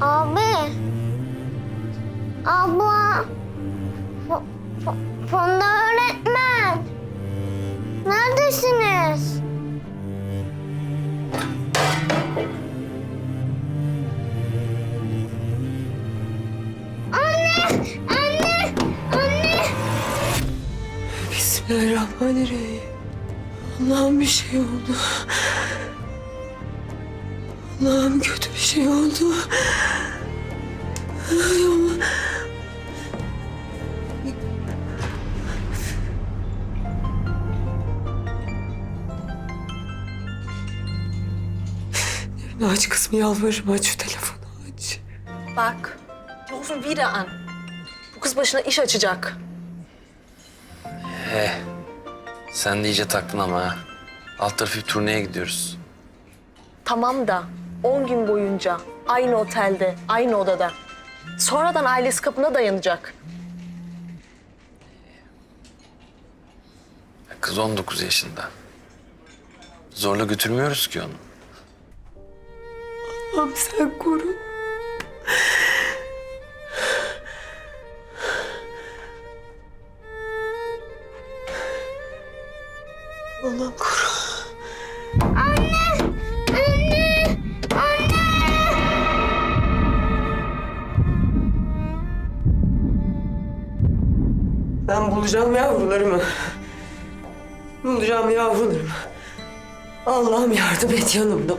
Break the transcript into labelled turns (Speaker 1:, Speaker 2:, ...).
Speaker 1: Abi. Abla. F- F- Funda öğretmen. Neredesiniz? Anne! Anne! Anne!
Speaker 2: Bismillahirrahmanirrahim. Allah'ım bir şey oldu. Allah'ım kötü bir şey oldu. Ay Allah. Aç kızım yalvarırım aç şu telefonu aç.
Speaker 3: Bak, rufen wieder an. Bu kız başına iş açacak.
Speaker 4: He. Sen de iyice taktın ama ha. Alt tarafı bir turneye gidiyoruz.
Speaker 3: Tamam da 10 gün boyunca aynı otelde, aynı odada. Sonradan ailesi kapına dayanacak.
Speaker 4: Kız 19 yaşında. Zorla götürmüyoruz ki onu.
Speaker 2: Allah'ım sen koru. Allah'ım koru.
Speaker 1: Anne! Anne!
Speaker 2: Ben bulacağım yavrularımı. Bulacağım yavrularımı. Allah'ım yardım et yanımda. ol.